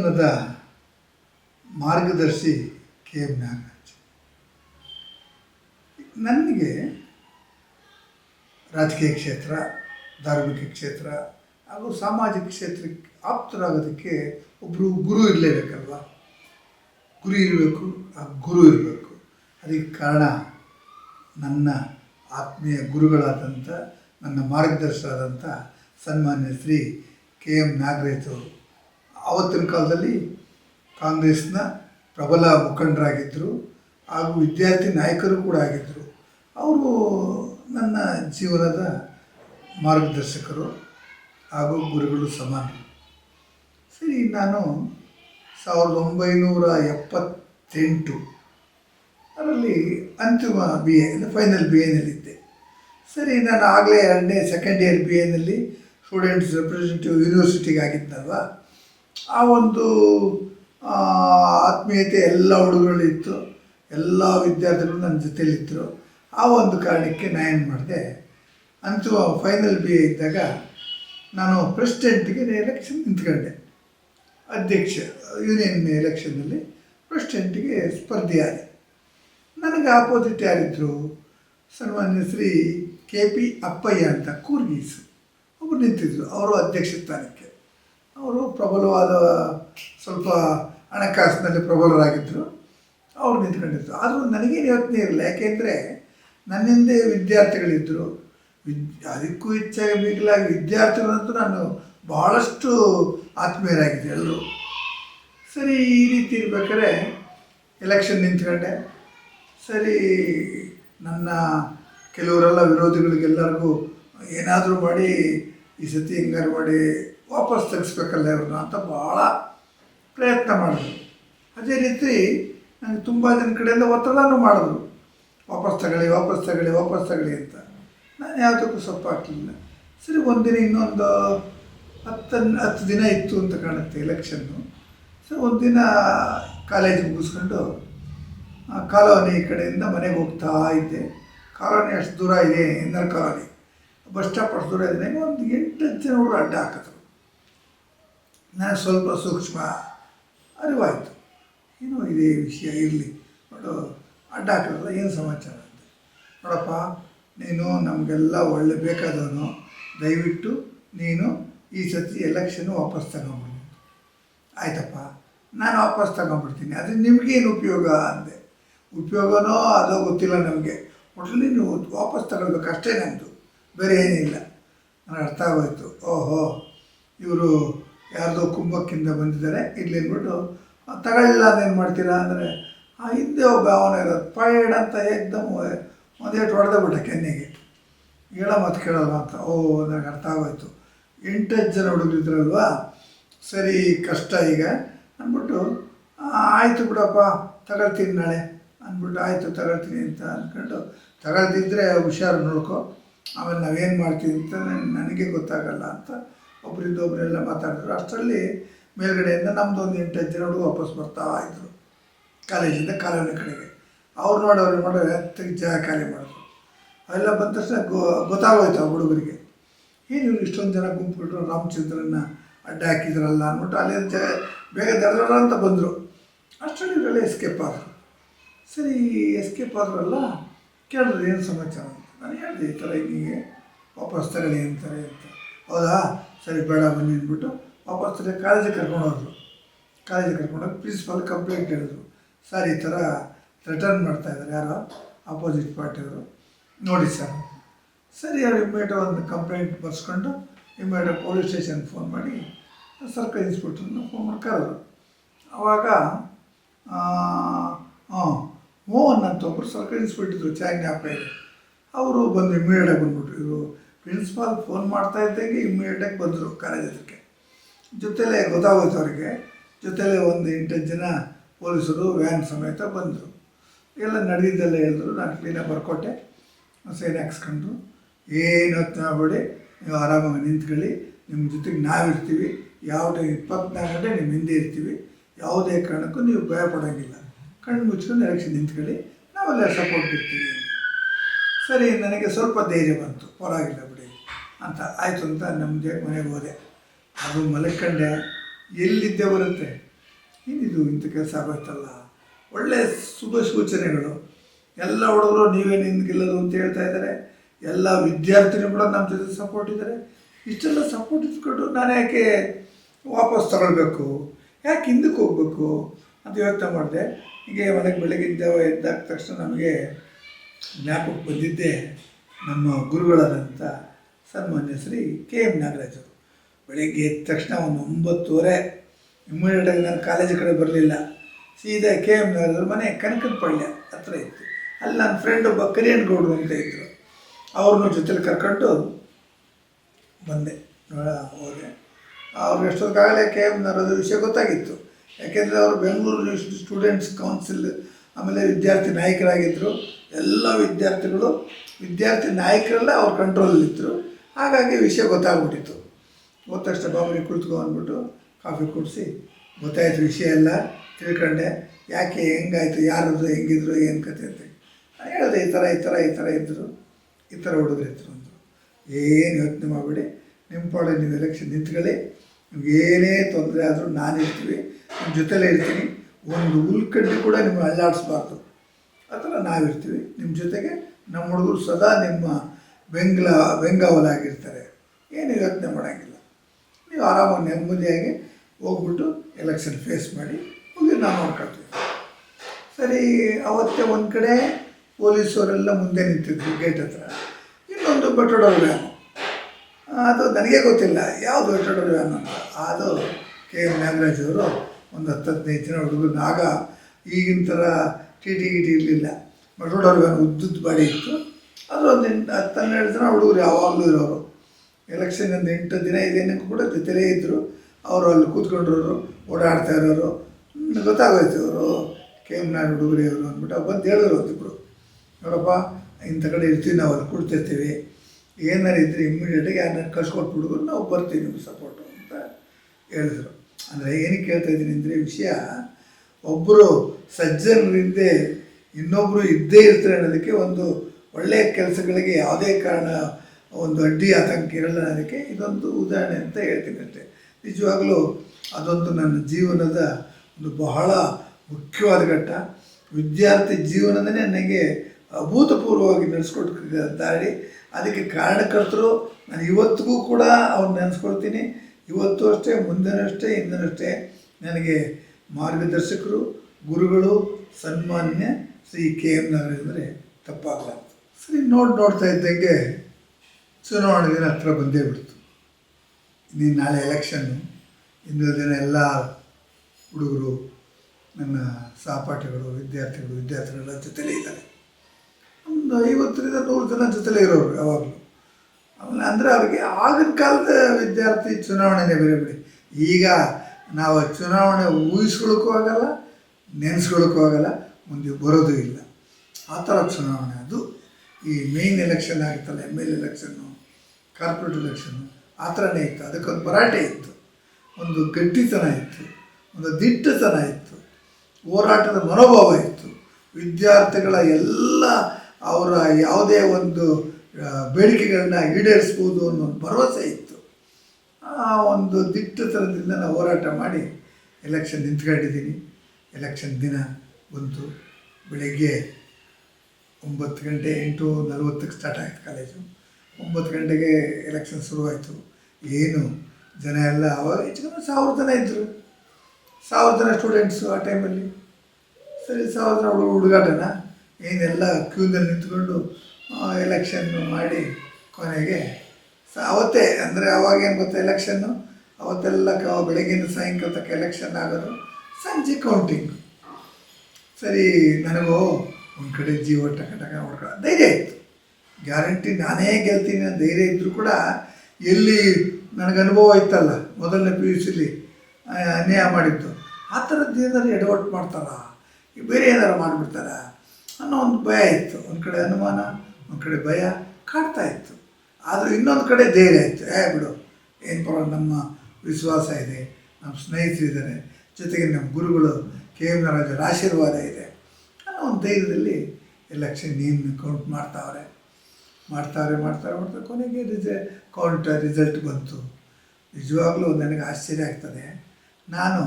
ಜೀವನದ ಮಾರ್ಗದರ್ಶಿ K M Nagaraj. ನನಗೆ ರಾಜಕೀಯ ಕ್ಷೇತ್ರ, ಧಾರ್ಮಿಕ ಕ್ಷೇತ್ರ ಹಾಗೂ ಸಾಮಾಜಿಕ ಕ್ಷೇತ್ರಕ್ಕೆ ಆಪ್ತರಾಗೋದಕ್ಕೆ ಒಬ್ಬರು ಗುರು ಇರಲೇಬೇಕಲ್ವ? ಗುರು ಇರಬೇಕು, ಆ ಗುರು ಇರಬೇಕು. ಅದಕ್ಕೆ ಕಾರಣ ನನ್ನ ಆತ್ಮೀಯ ಗುರುಗಳಾದಂಥ, ನನ್ನ ಮಾರ್ಗದರ್ಶಕರಾದಂಥ ಸನ್ಮಾನ್ಯ ಶ್ರೀ ಕೆ ಎಂ ನಾಗರಾಜ್ ಅವರು. ಆವತ್ತಿನ ಕಾಲದಲ್ಲಿ ಕಾಂಗ್ರೆಸ್ನ ಪ್ರಬಲ ಮುಖಂಡರಾಗಿದ್ದರು ಹಾಗೂ ವಿದ್ಯಾರ್ಥಿ ನಾಯಕರು ಕೂಡ ಆಗಿದ್ದರು ಅವರು ನನ್ನ ಜೀವನದ ಮಾರ್ಗದರ್ಶಕರು ಹಾಗೂ ಗುರುಗಳು ಸಮಾನ ಸರಿ, ನಾನು ಸಾವಿರದ ಒಂಬೈನೂರ ಎಪ್ಪತ್ತೆಂಟು ಅದರಲ್ಲಿ ಅಂತಿಮ ಬಿ ಎ ಫೈನಲ್ ಬಿ ಎನಲ್ಲಿದ್ದೆ ಸರಿ, ನಾನು ಆಗಲೇ ಎರಡನೇ ಸೆಕೆಂಡ್ ಇಯರ್ ಬಿ ಎನಲ್ಲಿ ಸ್ಟೂಡೆಂಟ್ಸ್ ರೆಪ್ರೆಸೆಂಟೇಟಿವ್ ಯೂನಿವರ್ಸಿಟಿಗೆ ಆಗಿದ್ನಲ್ವ ಆ ಒಂದು ಆತ್ಮೀಯತೆ ಎಲ್ಲ ಹುಡುಗರಲ್ಲಿತ್ತು ಎಲ್ಲ ವಿದ್ಯಾರ್ಥಿಗಳು ನನ್ನ ಜೊತೆಯಲ್ಲಿದ್ದರು ಆ ಒಂದು ಕಾರಣಕ್ಕೆ ನಾನು ಏನು ಮಾಡಿದೆ, ಅಂತೂ ಫೈನಲ್ ಬಿ ಎ ಇದ್ದಾಗ ನಾನು ಪ್ರೆಸಿಡೆಂಟ್ಗೆ ಎಲೆಕ್ಷನ್ ನಿಂತ್ಕೊಂಡೆ. ಅಧ್ಯಕ್ಷ ಯೂನಿಯನ್ ಎಲೆಕ್ಷನ್ನಲ್ಲಿ ಪ್ರೆಸಿಡೆಂಟಿಗೆ ಸ್ಪರ್ಧೆಯಾದೆ ನನಗೆ ಆಪೋಸಿಟ್ ಯಾರಿದ್ದರು ಸನ್ಮಾನ್ಯ ಶ್ರೀ ಕೆ ಪಿ ಅಪ್ಪಯ್ಯ ಅಂತ ಕೂರ್ಗೀಸ್. ಒಬ್ಬರು ನಿಂತಿದ್ದರು ಅವರು ಅಧ್ಯಕ್ಷ ಸ್ಥಾನಕ್ಕೆ. ಅವರು ಪ್ರಬಲವಾದ ಸ್ವಲ್ಪ ಹಣಕಾಸಿನಲ್ಲಿ ಪ್ರಬಲರಾಗಿದ್ದರು. ಅವ್ರು ನಿಂತ್ಕೊಂಡಿದ್ರು. ಆದರೂ ನನಗೇನು ಯೋಚನೆ ಇರಲಿಲ್ಲ. ಯಾಕೆಂದರೆ ನನ್ನ ಹಿಂದೆ ವಿದ್ಯಾರ್ಥಿಗಳಿದ್ದರು ವಿದ್ ಅದಕ್ಕೂ ಹೆಚ್ಚಾಗಿ ಮಿಗಿಲಾಗಿ ವಿದ್ಯಾರ್ಥಿಗಳಂತೂ ನಾನು ಭಾಳಷ್ಟು ಆತ್ಮೀಯರಾಗಿದ್ದೆ ಎಲ್ಲರೂ. ಸರಿ, ಈ ರೀತಿ ಇರ್ಬೇಕಾದ್ರೆ ಎಲೆಕ್ಷನ್ ನಿಂತ್ಕೊಂಡೆ. ಸರಿ, ನನ್ನ ಕೆಲವರೆಲ್ಲ ವಿರೋಧಿಗಳಿಗೆಲ್ಲರಿಗೂ ಏನಾದರೂ ಮಾಡಿ, ಈ ಸತಿ ಹಿಂಗಾರು ಮಾಡಿ ವಾಪಸ್ ತರಿಸ್ಬೇಕಲ್ಲ ಇವ್ರನ್ನ ಅಂತ ಭಾಳ ಪ್ರಯತ್ನ ಮಾಡಿದ್ರು. ಅದೇ ರೀತಿ ನನಗೆ ತುಂಬ ಜನ ಕಡೆಯಿಂದ ಒತ್ತಡನೂ ಮಾಡಿದ್ರು. ವಾಪಸ್ ತಗೊಳ್ಳಿ ವಾಪಸ್ ತಗೊಳ್ಳಿ ವಾಪಸ್ ತಗೊಳ್ಳಿ ಅಂತ. ನಾನು ಯಾವುದಕ್ಕೂ ಸ್ವಲ್ಪ ಹಾಕಲಿಲ್ಲ ಸರಿ, ಒಂದಿನ ಇನ್ನೊಂದು ಹತ್ತು ಹತ್ತು ದಿನ ಇತ್ತು ಅಂತ ಕಾಣುತ್ತೆ ಎಲೆಕ್ಷನ್ನು ಸೊ ಒಂದಿನ ಕಾಲೇಜ್ ಮುಗಿಸ್ಕೊಂಡು ಕಾಲೋನಿ ಕಡೆಯಿಂದ ಮನೆಗೆ ಹೋಗ್ತಾ ಇದ್ದೆ. ಕಾಲೋನಿ ಅಷ್ಟು ದೂರ ಇದೆ ಇನ್ನರ್ ಕಾಲೋನಿ. ಬಸ್ ಸ್ಟಾಪ್ ಅಷ್ಟು ದೂರ ಇದೆ. ಒಂದು ಎಂಟು ಹತ್ತು ಜನ ಅಡ್ಡ ಹಾಕಿದ್ರು. ನಾನು ಸ್ವಲ್ಪ ಸೂಕ್ಷ್ಮ ಅರಿವಾಯಿತು. ಏನು ಇದೇ ವಿಷಯ ಇರಲಿ. ನೋಡು ಅಡ್ಡ ಹಾಕಲ್ಲ ಏನು ಸಮಾಚಾರ ಅಂತ. ನೋಡಪ್ಪ, ನೀನು ನಮಗೆಲ್ಲ ಒಳ್ಳೆ ಬೇಕಾದವನು. ದಯವಿಟ್ಟು ನೀನು ಈ ಸತಿ ಎಲೆಕ್ಷನ್ನು ವಾಪಸ್ ತಗೊಂಬಿಡು ಆಯ್ತಪ್ಪ, ನಾನು ವಾಪಸ್ ತಗೊಂಡ್ಬಿಡ್ತೀನಿ. ಅದು ನಿಮಗೇನು ಉಪಯೋಗ ಅಂದೆ? ಉಪಯೋಗನೋ ಅದೋ ಗೊತ್ತಿಲ್ಲ ನಮಗೆ. ಒಟ್ಟಲ್ಲಿ ನೀವು ವಾಪಸ್ ತಗೊಳ್ಬೇಕು. ಅಷ್ಟೇ ನಮ್ಮದು ಬೇರೆ ಏನಿಲ್ಲ. ನನಗೆ ಅರ್ಥ ಆಗೋಯ್ತು. ಓಹೋ, ಇವರು ಯಾರ್ದೋ ಕುಂಭಕ್ಕಿಂದ ಬಂದಿದ್ದಾರೆ. ಇಲ್ಲಿ ಅಂದ್ಬಿಟ್ಟು ತಗೊಳ್ಳಿಲ್ಲ, ಅದೇನು ಮಾಡ್ತೀರಾ? ಅಂದರೆ, ಆ, ಹಿಂದೆ ಒಬ್ಬ ಅವನ ಇರೋದು. ಪೈಡ್ ಅಂತ ಏಕ್ದಮ್ ಒಂದೇಟು ಹೊಡೆದ ಬಿಟ್ಟ ಕೆನ್ನೆಗೆ. ಹೇಳ ಮತ್ತು ಕೇಳಲ್ಲ ಅಂತ. ಓ, ನನಗೆ ಅರ್ಥ ಆಗೋಯ್ತು. ಎಂಟತ್ತು ಜನ ಹುಡುಗರಿದ್ರಲ್ವಾ ಸರಿ, ಕಷ್ಟ ಈಗ. ಅಂದ್ಬಿಟ್ಟು ಆಯಿತು ಬಿಡಪ್ಪ, ತಗೊಳ್ತೀನಿ ನಾಳೆ. ಅಂದ್ಬಿಟ್ಟು, ಆಯಿತು, ತಗೊಳ್ತೀನಿ ಅಂತ ಅಂದ್ಕೊಂಡು, ತಗೊಳ್ದಿದ್ರೆ ಹುಷಾರು ನೋಡ್ಕೊ. ಆಮೇಲೆ ನಾವೇನು ಮಾಡ್ತೀವಿ ಅಂತ ನನಗೆ ಗೊತ್ತಾಗಲ್ಲ ಅಂತ ಒಬ್ಬರಿಂದ ಎಲ್ಲ ಮಾತಾಡಿದ್ರು. ಅಷ್ಟರಲ್ಲಿ ಮೇಲ್ಗಡೆಯಿಂದ ನಮ್ಮದು ಒಂದು ಎಂಟೈದು ಜನ ಹುಡುಗ ವಾಪಸ್ ಬರ್ತಾ ಇದ್ರು. ಕಾಲೇಜಿಂದ ಕಾಲೇಜಿನ ಕಡೆಗೆ. ಅವ್ರು ನೋಡೋರು ಮಾಡೋರು ಹತ್ತಿಗೆ ಜಾಗ ಖಾಲಿ ಮಾಡಿದ್ರು. ಅವೆಲ್ಲ ಬಂದ ತಕ್ಷಣ ಗೊ, ಗೊತ್ತಾಗೋಯ್ತು ಆ ಹುಡುಗರಿಗೆ. ಏನು ಇವ್ರು ಇಷ್ಟೊಂದು ಜನ ಗುಂಪುಗಳು ರಾಮಚಂದ್ರನ್ನ ಅಡ್ಡ ಹಾಕಿದ್ರಲ್ಲ ಅಂದ್ಬಿಟ್ಟು ಅಲ್ಲಿ ಜ, ಬೇಗ ದಡದಡ ಅಂತ ಬಂದರು. ಅಷ್ಟರಲ್ಲಿ ಇವರೆಲ್ಲ ಎಸ್ಕೇಪ್ ಆದರು. ಸರಿ ಎಸ್ಕೇಪ್ ಆದ್ರಲ್ಲ ಕೇಳಿದ್ರು ಏನು ಸಮಾಚಾರ ಅಂತ. ನಾನು ಹೇಳಿದೆ, ಈ ಥರ ಹೀಗೆ ವಾಪಸ್ ತಗೊಳ್ಳಿ ಅಂತಾರೆ ಅಂತ. ಹೌದಾ? ಸರಿ, ಬೇಡ ಬನ್ನಿ ಅಂದ್ಬಿಟ್ಟು ವಾಪಸ್ ಸರಿ ಕಾಲೇಜಿಗೆ ಕರ್ಕೊಂಡು ಹೋದ್ರು. ಕಾಲೇಜಿಗೆ ಕರ್ಕೊಂಡೋಗಿ ಪ್ರಿನ್ಸಿಪಾಲ್ ಕಂಪ್ಲೇಂಟ್ ಹೇಳಿದ್ರು. ಸರ್ ಈ ಥರ ರಿಟರ್ನ್ ಮಾಡ್ತಾ ಇದ್ದಾರೆ. ಯಾರೋ ಅಪೋಸಿಟ್ ಪಾರ್ಟಿಯವರು ನೋಡಿ ಸರ್ ಸರಿ ಅವ್ರು ಇಮ್ಮಿಡಿಯೇಟ್ ಒಂದು ಕಂಪ್ಲೇಂಟ್ ಬರ್ಸ್ಕೊಂಡು ಇಮ್ಮಿಡಿಯೇಟ್ ಪೊಲೀಸ್ ಸ್ಟೇಷನ್ಗೆ ಫೋನ್ ಮಾಡಿ ಸರ್ಕಲ್ ಇನ್ಸ್ಪೆಕ್ಟ್ರನ್ನ ಫೋನ್ ಮಾಡಿ ಕರೆದ್ರು. ಆವಾಗ ಹಾಂ ಮೋಹನ್ ಅಂತ ಒಬ್ಬರು ಸರ್ಕಲ್ ಇನ್ಸ್ಪೆಕ್ಟರ್ ಚಾಯ್ ಇದೆ ಅವರು ಬಂದು ಇಮ್ಮಿಡಿಯೇಟಾಗಿ ಬಂದ್ಬಿಟ್ರು. ಇವರು ಪ್ರಿನ್ಸಿಪಾಲ್ ಫೋನ್ ಮಾಡ್ತಾ ಇದ್ದಂಗೆ ಇಮ್ಮಿಡಿಯೇಟಾಗಿ ಬಂದರು ಕಾಲೇಜ್ ಹತ್ರಕ್ಕೆ. ಜೊತೆಲೇ ಗೊತ್ತಾಗೋಯ್ತು ಅವರಿಗೆ. ಜೊತೆಲೇ ಒಂದು ಎಂಟು ಜನ ಪೊಲೀಸರು, ವ್ಯಾನ್ ಸಮೇತ ಬಂದರು. ಎಲ್ಲ ನಡೆದಿದ್ದೆಲ್ಲ ಹೇಳಿದ್ರು. ನಾನು ಕ್ಲೀನಾಗಿ ಬರ್ಕೊಟ್ಟೆ. ಸೈನ್ ಹಾಕ್ಸ್ಕೊಂಡ್ರು ಏನು ಹೊತ್ತು ಮಾಡಬೇಡಿ ನೀವು ಆರಾಮಾಗಿ ನಿಂತ್ಕೊಳ್ಳಿ. ನಿಮ್ಮ ಜೊತೆಗೆ ನಾವಿರ್ತೀವಿ. ಯಾವ ಟೈಮ್ ಗಂಟೆ ನಿಮ್ಮ ಹಿಂದೆ ಇರ್ತೀವಿ. ಯಾವುದೇ ಕಾರಣಕ್ಕೂ ನೀವು ಭಯ ಪಡೋಂಗಿಲ್ಲ. ಕಣ್ಣು ಮುಚ್ಕೊಂಡು ಎಲೆಕ್ಷನ್ ನಿಂತ್ಕೊಳ್ಳಿ. ನಾವೆಲ್ಲ ಸಪೋರ್ಟ್ ಇರ್ತೀವಿ. ಸರಿ, ನನಗೆ ಸ್ವಲ್ಪ ಧೈರ್ಯ ಬಂತು. ಪರವಾಗಿಲ್ಲ. ಅಂತ ಆಯಿತು ಅಂತ ನಮ್ಮದೇ ಮನೆಗೆ ಹೋದೆ. ಅದು ಮಲ್ಕಂಡೆ ಎಲ್ಲಿದ್ದೆ ಬರುತ್ತೆ? ಏನಿದು ಇಂಥ ಕೆಲಸ ಆಗೋಯ್ತಲ್ಲ ಒಳ್ಳೆ ಶುಭ ಸೂಚನೆಗಳು. ಎಲ್ಲ ಹುಡುಗರು ನೀವೇ ಗೆಲ್ಲೋದು ಅಂತ ಹೇಳ್ತಾ ಇದ್ದಾರೆ. ಎಲ್ಲ ವಿದ್ಯಾರ್ಥಿಗಳು ಕೂಡ ನಮ್ಮ ಜೊತೆ ಸಪೋರ್ಟ್ ಇದ್ದಾರೆ. ಇಷ್ಟೆಲ್ಲ ಸಪೋರ್ಟ್ ಇಟ್ಕೊಂಡು ನಾನು ಯಾಕೆ ವಾಪಸ್ ತಗೊಳ್ಬೇಕು? ಯಾಕೆ ಹಿಂದಕ್ಕೆ ಹೋಗ್ಬೇಕು ಅಂತ ಯೋಚನೆ ಮಾಡಿದೆ. ಹೀಗೆ ಮನೆಗೆ ಬೆಳಗ್ಗೆ ಇದ್ದಾವ ಎದ್ದಾಗ ತಕ್ಷಣ ನಮಗೆ ಜ್ಞಾಪಕ್ಕೆ ಬಂದಿದ್ದೆ ನಮ್ಮ ಗುರುಗಳಾದಂಥ ಸನ್ಮಾನ್ಯ ಶ್ರೀ ಕೆ ಎಂ ನಾಗರಾಜರು ಬೆಳಗ್ಗೆ ಎದ್ದ ತಕ್ಷಣ ಒಂದು ಒಂಬತ್ತುವರೆ ಇಮ್ಮಿಡಿಯೇಟಾಗಿ ನಾನು ಕಾಲೇಜ್ ಕಡೆ ಬರಲಿಲ್ಲ. ಸೀದಾ ಕೆ ಎಂ ನಾಗರಾಜ್ ಮನೆ ಕನಕನಪಳ್ಳಿ ಹತ್ರ ಇತ್ತು. ಅಲ್ಲಿ ನನ್ನ ಫ್ರೆಂಡ್ ಒಬ್ಬ ಕರಿಯನ್ ಗೌಡ್ರು ಅಂತ ಇದ್ದರು ಅವ್ರನ್ನ ಜೊತೆಲಿ ಕರ್ಕೊಂಡು ಬಂದೆ. ನೋಡ, ಹೋದೆ. ಅವ್ರಿಗೆ ಎಷ್ಟೊತ್ತಾಗಲೇ ಕೆ ಎಂ ನಾರದ ವಿಷಯ ಗೊತ್ತಾಗಿತ್ತು. ಯಾಕೆಂದರೆ ಅವರು ಬೆಂಗಳೂರು ಸ್ಟೂಡೆಂಟ್ಸ್ ಕೌನ್ಸಿಲ್ ಆಮೇಲೆ ವಿದ್ಯಾರ್ಥಿ ನಾಯಕರಾಗಿದ್ದರು ಎಲ್ಲ ವಿದ್ಯಾರ್ಥಿಗಳು, ವಿದ್ಯಾರ್ಥಿ ನಾಯಕರೆಲ್ಲ ಅವ್ರ ಕಂಟ್ರೋಲಲ್ಲಿದ್ದರು ಹಾಗಾಗಿ ವಿಷಯ ಗೊತ್ತಾಗ್ಬಿಟ್ಟಿತ್ತು. ಗೊತ್ತಷ್ಟು ಬಾಬರಿ ಕುಳಿತುಕೊ ಅಂದ್ಬಿಟ್ಟು ಕಾಫಿ ಕುಡಿಸಿ, ಗೊತ್ತಾಯಿತು ವಿಷಯ ಎಲ್ಲ, ತಿಳ್ಕೊಂಡೆ. ಯಾಕೆ ಹೆಂಗಾಯ್ತು ಯಾರದು ಹೆಂಗಿದ್ರು, ಏನು ಕತೆ ಅಂತ. ಹೇಳಿದೆ, ಈ ಥರ ಈ ಥರ ಈ ಥರ ಇದ್ದರು. ಈ ಥರ ಹುಡುಗರು ಇದ್ದರು ಅಂದರು. ಏನು ಯೋಚನೆ ಮಾಡಬೇಡಿ. ನಿಮ್ಮ ಪಾಡೆ ನೀವು ಎಲೆಕ್ಷನ್ ನಿಂತ್ಕೊಳ್ಳಿ. ನಿಮ್ಗೆ ಏನೇ ತೊಂದರೆ ಆದರೂ ನಾನು ಇರ್ತೀವಿ. ನಿಮ್ಮ ಜೊತೆಲೇ ಇರ್ತೀನಿ. ಒಂದು ಉಲ್ಕಡ್ಡಿ ಕೂಡ ನಿಮ್ಮನ್ನು ಅಳ್ಳಾಡಿಸ್ಬಾರ್ದು ಆ ಥರ ನಾವಿರ್ತೀವಿ. ನಿಮ್ಮ ಜೊತೆಗೆ ನಮ್ಮ ಹುಡುಗರು ಸದಾ ನಿಮ್ಮ ಬೆಂಗ್ಲ, ಬೆಂಗಾವಲಾಗಿರ್ತಾರೆ. ಏನು ಯೋಚನೆ ಮಾಡೋಂಗಿಲ್ಲ. ನೀವು ಆರಾಮಾಗಿ ನೆಮ್ಮದಿಯಾಗಿ ಹೋಗ್ಬಿಟ್ಟು ಎಲೆಕ್ಷನ್ ಫೇಸ್ ಮಾಡಿ ಹೋಗಿ ನಾವು ನೋಡ್ಕೊಳ್ತೀವಿ. ಸರಿ, ಅವತ್ತೇ ಒಂದು ಕಡೆ ಪೊಲೀಸವರೆಲ್ಲ ಮುಂದೆ ನಿಂತಿದ್ರು ಗೇಟ್ ಹತ್ರ. ಇನ್ನೊಂದು ಬೆಟ್ಟಡೋರ್ ವ್ಯಾನು ಅದು ನನಗೆ ಗೊತ್ತಿಲ್ಲ, ಯಾವುದು ಬೆಟ್ಟಡೋರ್ ವ್ಯಾನು ಅಂತ. ಅದು ಕೆ ಎಂ ನಾಗರಾಜ್ ಅವರು ಒಂದು ಹತ್ತು ಹದಿನೈದು ಜನ ಹುಡುಗರು ಆಗ ಈಗಿನ ಥರ ಟಿ ಟಿ ಗಿಟಿ ಇರಲಿಲ್ಲ. ಬೆಟ್ಟಡೋರ್ ವ್ಯಾನ್ ಉದ್ದುದ್ದು ಬಾಡಿ ಇತ್ತು. ಅದು ಒಂದು ಎಂಟು ಹನ್ನೆರಡು ಜನ ಹುಡುಗರು ಯಾವಾಗಲೂ ಇರೋರು. ಎಲೆಕ್ಷನ್ ಒಂದು ಎಂಟು ದಿನ ಇದೇನಕ್ಕೂ ಕೂಡ ಜೊತೆಲೇ ಇದ್ದರು ಅವರು ಅಲ್ಲಿ ಕೂತ್ಕೊಂಡಿರೋರು, ಓಡಾಡ್ತಾ ಇರೋರು. ಗೊತ್ತಾಗೋಯ್ತು ಅವರು ಕೆ ಎಂ ನಾಯ್ಡು ಹುಡುಗರು ಇವರು ಅಂದ್ಬಿಟ್ಟು ಬಂದು ಹೇಳಿದ್ರು ಒಂದಿಬ್ಬರು ನೋಡಪ್ಪ, ಇಂಥ ಕಡೆ ಇರ್ತೀವಿ, ನಾವು ಅಲ್ಲಿ ಕೊಡ್ತಿರ್ತೀವಿ. ಏನಾರು ಇದ್ದರೆ ಇಮ್ಮಿಡಿಯೇಟಾಗಿ ಯಾರನ್ನ ಕಳ್ಸ್ಕೊಟ್ಟು ಹುಡುಗರು, ನಾವು ಬರ್ತೀವಿ ನಿಮ್ಗೆ ಸಪೋರ್ಟು ಅಂತ ಹೇಳಿದ್ರು. ಅಂದರೆ ಏನಕ್ಕೆ ಹೇಳ್ತಾ ಇದ್ದೀನಿ ಅಂದರೆ ವಿಷಯ ಒಬ್ಬರು ಸಜ್ಜನರಿಂದ ಇನ್ನೊಬ್ಬರು ಇದ್ದೇ ಇರ್ತಾರೆ ಅನ್ನೋದಕ್ಕೆ ಒಂದು ಒಳ್ಳೆಯ ಕೆಲಸಗಳಿಗೆ ಯಾವುದೇ ಕಾರಣ ಒಂದು ಅಡ್ಡಿ ಆತಂಕ ಇರಲ್ಲ ಅದಕ್ಕೆ ಇದೊಂದು ಉದಾಹರಣೆ ಅಂತ ಹೇಳ್ತೀನಿ ಅಷ್ಟೇ. ನಿಜವಾಗಲೂ ಅದೊಂದು ನನ್ನ ಜೀವನದ ಒಂದು ಬಹಳ ಮುಖ್ಯವಾದ ಘಟ್ಟ. ವಿದ್ಯಾರ್ಥಿ ಜೀವನದನೇ ನನಗೆ ಅಭೂತಪೂರ್ವವಾಗಿ ನಡೆಸ್ಕೊಟ್ಟು ದಾರಿ. ಅದಕ್ಕೆ ಕಾರಣಕರ್ತರು, ನಾನು ಇವತ್ತಿಗೂ ಕೂಡ ಅವ್ರು ನೆನೆಸ್ಕೊಳ್ತೀನಿ. ಇವತ್ತು ಅಷ್ಟೇ ಮುಂದೆನೂ ಅಷ್ಟೇ ಹಿಂದೆನೂ ಅಷ್ಟೇ ನನಗೆ ಮಾರ್ಗದರ್ಶಕರು, ಗುರುಗಳು ಸನ್ಮಾನ್ಯ ಶ್ರೀ ಕೆ ಎಂ ನಾರಾಯಣ ಅಂದರೆ ತಪ್ಪಾಗಲ್ಲ. ಸರಿ, ನೋಡಿ, ನೋಡ್ತಾ ಇದ್ದಂಗೆ ಚುನಾವಣೆ ದಿನ ಹತ್ರ ಬಂದೇ ಬಿಡ್ತು. ಇನ್ನು ನಾಳೆ ಎಲೆಕ್ಷನ್ನು ಇಂದಿನ ದಿನ ಎಲ್ಲ ಹುಡುಗರು, ನನ್ನ ಸಹಪಾಠಿಗಳು, ವಿದ್ಯಾರ್ಥಿಗಳು, ವಿದ್ಯಾರ್ಥಿಗಳೆಲ್ಲ ಜೊತೆಲೇ ಇದ್ದಾರೆ. ಒಂದು ಐವತ್ತರಿಂದ ನೂರು ಜನ ಜೊತೆಲೇ ಇರೋರು ಯಾವಾಗಲೂ. ಆಮೇಲೆ ಅಂದರೆ ಅವ್ರಿಗೆ ಆಗಿನ ಕಾಲದ ವಿದ್ಯಾರ್ಥಿ ಚುನಾವಣೆನೇ ಬೇರೆ ಬಿಡಿ. ಈಗ ನಾವು ಚುನಾವಣೆ ಊಹಿಸ್ಕೊಳ್ಳೋಕ್ಕೂ ಆಗಲ್ಲ, ನೆನೆಸ್ಕೊಳ್ಳೋಕ್ಕೂ ಆಗಲ್ಲ, ಮುಂದೆ ಬರೋದು ಇಲ್ಲ. ಆ ಥರ ಚುನಾವಣೆ ಅದು. ಈ ಮೇಯ್ನ್ ಎಲೆಕ್ಷನ್ ಆಗುತ್ತಲ್ಲ M L election corporate election ಆ ಥರನೇ ಇತ್ತು. ಅದಕ್ಕೊಂದು ಭರಾಟೆ ಇತ್ತು. ಒಂದು ಗಟ್ಟಿತನ ಇತ್ತು. ಒಂದು ದಿಟ್ಟತನ ಇತ್ತು. ಹೋರಾಟದ ಮನೋಭಾವ ಇತ್ತು. ವಿದ್ಯಾರ್ಥಿಗಳ ಎಲ್ಲ ಅವರ ಯಾವುದೇ ಒಂದು ಬೇಡಿಕೆಗಳನ್ನ ಈಡೇರಿಸ್ಬೋದು ಅನ್ನೋ ಭರವಸೆ ಇತ್ತು. ಆ ಒಂದು ದಿಟ್ಟತನದಿಂದ ನಾನು ಹೋರಾಟ ಮಾಡಿ ಎಲೆಕ್ಷನ್ ನಿಂತ್ಕೊಂಡಿದ್ದೀನಿ. ಎಲೆಕ್ಷನ್ ದಿನ ಬಂತು. ಬೆಳಗ್ಗೆ ಒಂಬತ್ತು ಗಂಟೆ ಎಂಟು ನಲವತ್ತಕ್ಕೆ ಸ್ಟಾರ್ಟ್ ಆಯಿತು ಕಾಲೇಜು ಒಂಬತ್ತು ಗಂಟೆಗೆ ಎಲೆಕ್ಷನ್ ಶುರುವಾಯಿತು. ಏನು? ಜನ ಎಲ್ಲ ಅವಾಗ ಹೆಚ್ಚು ಕಮ್ಮಿ ಸಾವಿರ ಜನ ಇದ್ದರು ಸಾವಿರ ಜನ ಸ್ಟೂಡೆಂಟ್ಸು ಆ ಟೈಮಲ್ಲಿ ಸರಿ, ಸಾವಿರ ಜನ ಹುಡುಗ ಹುಡುಗಾಟನ? ಏನೆಲ್ಲ ಕ್ಯೂದಲ್ಲಿ ನಿಂತ್ಕೊಂಡು ಎಲೆಕ್ಷನ್ನು ಮಾಡಿ ಕೊನೆಗೆ ಸ ಅವತ್ತೇ, ಅಂದರೆ ಅವಾಗೇನು ಗೊತ್ತಾ ಎಲೆಕ್ಷನ್ನು ಅವತ್ತೆಲ್ಲ ಕ ಬೆಳಗ್ಗಿನ ಸಾಯಂಕಾಲ ತಕ್ಕ ಎಲೆಕ್ಷನ್ ಆಗೋದು. ಸಂಜೆ ಕೌಂಟಿಂಗ್ ಸರಿ, ನನಗೂ ಒಂದು ಕಡೆ ಜೀವ ಟಕ ಟಕ ಹೊಡ್ಕೊಳ್ಳೋ ಧೈರ್ಯ ಇತ್ತು. ಗ್ಯಾರಂಟಿ ನಾನೇ ಗೆಲ್ತೀನಿ ಅಂತ ಧೈರ್ಯ ಇದ್ದರೂ ಕೂಡ ಎಲ್ಲಿ ನನಗೆ ಅನುಭವ ಇತ್ತಲ್ಲ, ಮೊದಲನೇ ಪಿ ಯು ಸಿಲಿ ಅನ್ಯಾಯ ಮಾಡಿದ್ದು. ಆ ಥರದ್ದು ಏನಾದ್ರು ಎಡವಟ್ ಮಾಡ್ತಾರಾ? ಬೇರೆ ಏನಾರು ಮಾಡಿಬಿಡ್ತಾರ? ಅನ್ನೋ ಒಂದು ಭಯ ಇತ್ತು. ಒಂದು ಕಡೆ ಅನುಮಾನ, ಒಂದು ಕಡೆ ಭಯ ಕಾಡ್ತಾ ಇತ್ತು. ಆದರೆ ಇನ್ನೊಂದು ಕಡೆ ಧೈರ್ಯ ಇತ್ತು. ಏ ಬಿಡು, ಏನು ಪರ ನಮ್ಮ ವಿಶ್ವಾಸ ಇದೆ, ನಮ್ಮ ಸ್ನೇಹಿತರಿದ್ದಾರೆ ಜೊತೆಗೆ ನಮ್ಮ ಗುರುಗಳು ಕೆ ಎಂ ನರಾಜರ ಆಶೀರ್ವಾದ ಇದೆ. ಒಂದು ಧೈರ್ಯದಲ್ಲಿ ಎಲೆಕ್ಷನ್ ಏನು ಕೌಂಟ್ ಮಾಡ್ತಾವ್ರೆ. ಮಾಡ್ತಾರೆ ಮಾಡ್ತಾರೆ ಮಾಡ್ತಾರೆ ಕೊನೆಗೆ ರಿಸ ಕೌಂಟ್ ರಿಸಲ್ಟ್ ಬಂತು. ನಿಜವಾಗಲೂ ನನಗೆ ಆಶ್ಚರ್ಯ ಆಗ್ತದೆ. ನಾನು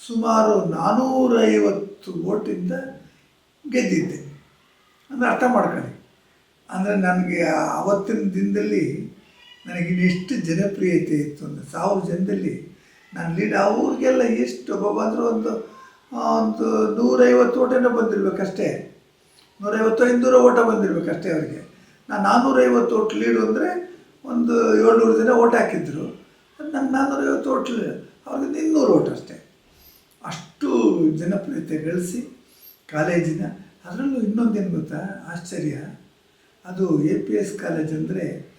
ಸುಮಾರು ನಾನ್ನೂರೈವತ್ತು ಓಟಿಂದ ಗೆದ್ದಿದ್ದೆ. ಅಂದರೆ ಅರ್ಥ ಮಾಡ್ಕೊಳ್ಳಿ. ಅಂದರೆ ನನಗೆ ಆವತ್ತಿನ ದಿನದಲ್ಲಿ ನನಗೆ ಇನ್ನೆಷ್ಟು ಜನಪ್ರಿಯತೆ ಇತ್ತು ಅಂದರೆ ಸಾವಿರ ಜನದಲ್ಲಿ ನಾನು ಲೀಡ್ ಅವ್ರಿಗೆಲ್ಲ ಎಷ್ಟು ಒಬ್ಬ ಬಂದರೂ ಒಂದು ಒಂದು ನೂರೈವತ್ತು ಓಟೇನೋ ಬಂದಿರಬೇಕಷ್ಟೇ. ನೂರೈವತ್ತು ಐನೂರು ಓಟ ಬಂದಿರಬೇಕಷ್ಟೇ ಅವರಿಗೆ. ನಾನು ನಾನ್ನೂರೈವತ್ತು ಓಟ್ ಲೀಡು ಅಂದರೆ ಒಂದು ಏಳ್ನೂರು ಜನ ಓಟ್ ಹಾಕಿದ್ರು. ನಂಗೆ ನಾನ್ನೂರೈವತ್ತು ಓಟ್ ಅವ್ರಿಗೆ ಇನ್ನೂರು ಓಟ್ ಅಷ್ಟೇ. ಅಷ್ಟು ಜನಪ್ರಿಯತೆ ಗಳಿಸಿ ಕಾಲೇಜಿನ. ಅದರಲ್ಲೂ ಇನ್ನೊಂದೇನು ಗೊತ್ತಾ? ಆಶ್ಚರ್ಯ. ಅದು ಎ ಪಿ ಎಸ್ ಕಾಲೇಜ್ ಅಂದರೆ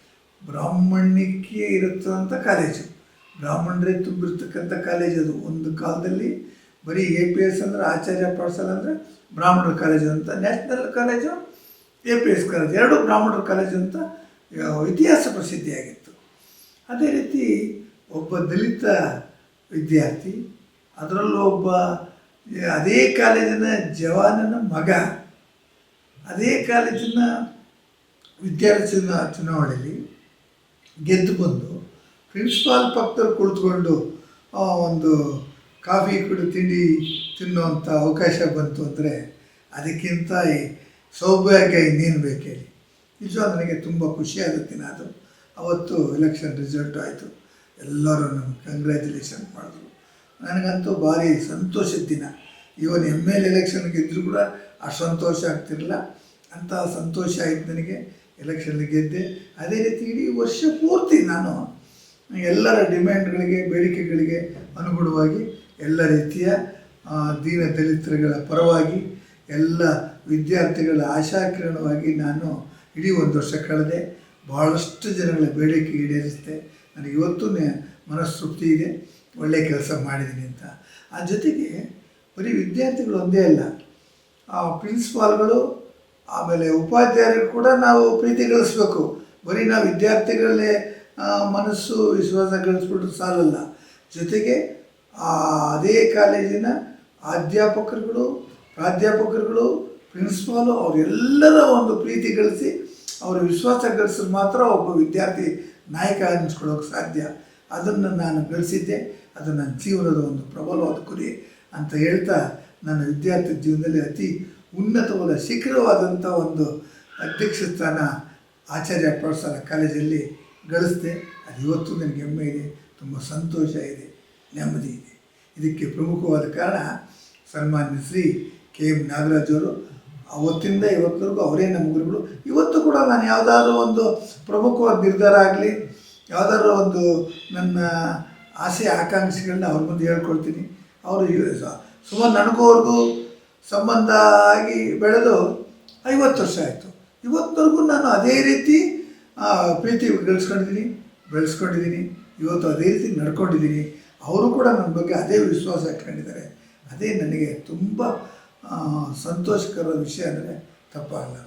ಬ್ರಾಹ್ಮಣ್ಯಕ್ಕೆ ಇರುತ್ತಂಥ ಕಾಲೇಜು ಬ್ರಾಹ್ಮಣರೇ ತುಂಬಿರ್ತಕ್ಕಂಥ ಕಾಲೇಜ್ ಅದು. ಒಂದು ಕಾಲದಲ್ಲಿ ಬರೀ ಎ ಪಿ ಎಸ್ ಅಂದರೆ ಆಚಾರ್ಯ ಪಾಠಶಾಲ ಅಂದರೆ ಬ್ರಾಹ್ಮಣರ ಕಾಲೇಜು ಅಂತ national college A P S college ಎರಡು ಬ್ರಾಹ್ಮಣರ ಕಾಲೇಜು ಅಂತ ಇತಿಹಾಸ ಪ್ರಸಿದ್ಧಿಯಾಗಿತ್ತು. ಅದೇ ರೀತಿ ಒಬ್ಬ ದಲಿತ ವಿದ್ಯಾರ್ಥಿ, ಅದರಲ್ಲೂ ಒಬ್ಬ ಅದೇ ಕಾಲೇಜಿನ ಜವಾನನ ಮಗ, ಅದೇ ಕಾಲೇಜಿನ ವಿದ್ಯಾರ್ಥಿನ ಚುನಾ- ಚುನಾವಣೆಯಲ್ಲಿ ಗೆದ್ದು ಬಂದು ಪ್ರಿನ್ಸಿಪಾಲ್ ಪಕ್ಕದಲ್ಲಿ ಕುಳಿತುಕೊಂಡು ಒಂದು ಕಾಫಿ ಕುಡಿ ತಿಂಡಿ ತಿನ್ನುವಂಥ ಅವಕಾಶ ಬಂತು ಅಂದರೆ ಅದಕ್ಕಿಂತ ಈ ಸೌಭಾಗ್ಯ ಇನ್ನೇನು ಬೇಕು ಹೇಳಿ ನನಗೆ ತುಂಬ ಖುಷಿಯಾದ ದಿನ ಅದು ಅವತ್ತು ಎಲೆಕ್ಷನ್ ರಿಸಲ್ಟ್ ಆಯಿತು. ಎಲ್ಲರೂ ನಮ್ಗೆ ಕಂಗ್ರ್ಯಾಚುಲೇಷನ್ ಮಾಡಿದ್ರು. ನನಗಂತೂ ಭಾರಿ ಸಂತೋಷದ ದಿನ. ಇವನ್ ಎಂ ಎಲ್ ಎಲೆಕ್ಷನ್ ಗೆದ್ದರೂ ಕೂಡ ಅಷ್ಟು ಸಂತೋಷ ಆಗ್ತಿರಲಿಲ್ಲ. ಅಂತಹ ಸಂತೋಷ ಆಯಿತು ನನಗೆ. ಎಲೆಕ್ಷನ್ ಗೆದ್ದೆ. ಅದೇ ರೀತಿ ಇಡೀ ವರ್ಷ ಪೂರ್ತಿ ನಾನು ಎಲ್ಲರ ಡಿಮ್ಯಾಂಡ್ಗಳಿಗೆ ಬೇಡಿಕೆಗಳಿಗೆ ಅನುಗುಣವಾಗಿ ಎಲ್ಲ ರೀತಿಯ ದೀನ ದಲಿತರುಗಳ ಪರವಾಗಿ ಎಲ್ಲ ವಿದ್ಯಾರ್ಥಿಗಳ ಆಶಾಕಿರಣವಾಗಿ ನಾನು ಇಡೀ ಒಂದು ವರ್ಷ ಕಳೆದೆ. ಭಾಳಷ್ಟು ಜನಗಳ ಬೇಡಿಕೆ ಈಡೇರಿಸಿದೆ. ನನಗೆ ಇವತ್ತೂ ಮನಸ್ತೃಪ್ತಿ ಇದೆ. ಒಳ್ಳೆಯ ಕೆಲಸ ಮಾಡಿದ್ದೀನಿ ಅಂತ. ಆ ಜೊತೆಗೆ ಬರೀ ವಿದ್ಯಾರ್ಥಿಗಳು ಒಂದೇ ಅಲ್ಲ, ಆ ಪ್ರಿನ್ಸಿಪಾಲ್ಗಳು, ಆಮೇಲೆ ಉಪಾಧ್ಯಾಯರು ಕೂಡ ನಾವು ಪ್ರೀತಿ ಗಳಿಸ್ಬೇಕು. ಬರೀ ನಾವು ವಿದ್ಯಾರ್ಥಿಗಳಲ್ಲೇ ಮನಸ್ಸು, ವಿಶ್ವಾಸ ಗಳಿಸ್ಬಿಟ್ರೆ ಸಾಲಲ್ಲ. ಜೊತೆಗೆ ಆ, ಅದೇ ಕಾಲೇಜಿನ ಅಧ್ಯಾಪಕರುಗಳು, ಪ್ರಾಧ್ಯಾಪಕರುಗಳು, ಪ್ರಿನ್ಸಿಪಾಲು ಅವರೆಲ್ಲರ ಒಂದು ಪ್ರೀತಿ ಗಳಿಸಿ ಅವರ ವಿಶ್ವಾಸ ಗಳಿಸಿದ್ರೆ ಮಾತ್ರ ಒಬ್ಬ ವಿದ್ಯಾರ್ಥಿ ನಾಯಕ ಅನ್ನಿಸ್ಕೊಳ್ಳೋಕೆ ಸಾಧ್ಯ. ಅದನ್ನು ನಾನು ಗಳಿಸಿದ್ದೆ. ಅದು ನನ್ನ ಜೀವನದ ಒಂದು ಪ್ರಬಲವಾದ ಗುರಿ ಅಂತ ಹೇಳ್ತಾ ನನ್ನ ವಿದ್ಯಾರ್ಥಿ ಜೀವನದಲ್ಲಿ ಅತಿ ಉನ್ನತವಾದ ಶಿಖರವಾದಂಥ ಒಂದು ಅಧ್ಯಕ್ಷ ಸ್ಥಾನ ಆಚಾರ್ಯ ಪ್ರೌಢಶಾಲಾ ಕಾಲೇಜಲ್ಲಿ ಗಳಿಸಿದೆ. ಅದು ಇವತ್ತು ನನಗೆ ಹೆಮ್ಮೆ ಇದೆ. ತುಂಬ ಸಂತೋಷ ಇದೆ. ನೆಮ್ಮದಿ. ಇದಕ್ಕೆ ಪ್ರಮುಖವಾದ ಕಾರಣ ಸನ್ಮಾನ್ಯ ಶ್ರೀ ಕೆ ಎಂ ನಾಗರಾಜ್ ಅವರು. ಅವತ್ತಿಂದ ಇವತ್ತವರೆಗೂ ಅವರೇ ನಮ್ಮ ಗುರುಗಳು. ಇವತ್ತು ಕೂಡ ನಾನು ಯಾವುದಾದ್ರೂ ಒಂದು ಪ್ರಮುಖವಾದ ನಿರ್ಧಾರ ಆಗಲಿ, ಯಾವುದಾದ್ರೂ ಒಂದು ನನ್ನ ಆಸೆ ಆಕಾಂಕ್ಷೆಗಳನ್ನ ಅವ್ರ ಮುಂದೆ ಹೇಳ್ಕೊಳ್ತೀನಿ. ಅವರು ಸುಮಾರು ನನಗೂ ಅವ್ರಿಗೂ ಸಂಬಂಧ ಆಗಿ ಬೆಳೆದು ಐವತ್ತು ವರ್ಷ ಆಯಿತು. ಇವತ್ತವರೆಗೂ ನಾನು ಅದೇ ರೀತಿ ಪ್ರೀತಿ ಗಳಿಸ್ಕೊಂಡಿದ್ದೀನಿ ಬೆಳೆಸ್ಕೊಂಡಿದ್ದೀನಿ. ಇವತ್ತು ಅದೇ ರೀತಿ ನಡ್ಕೊಂಡಿದ್ದೀನಿ. ಅವರು ಕೂಡ ನನ್ನ ಬಗ್ಗೆ ಅದೇ ವಿಶ್ವಾಸ ಇಟ್ಕೊಂಡಿದ್ದಾರೆ. ಅದೇ ನನಗೆ ತುಂಬ ಸಂತೋಷಕರ ವಿಷಯ ಅಂದರೆ ತಪ್ಪಾಗಲ್ಲ.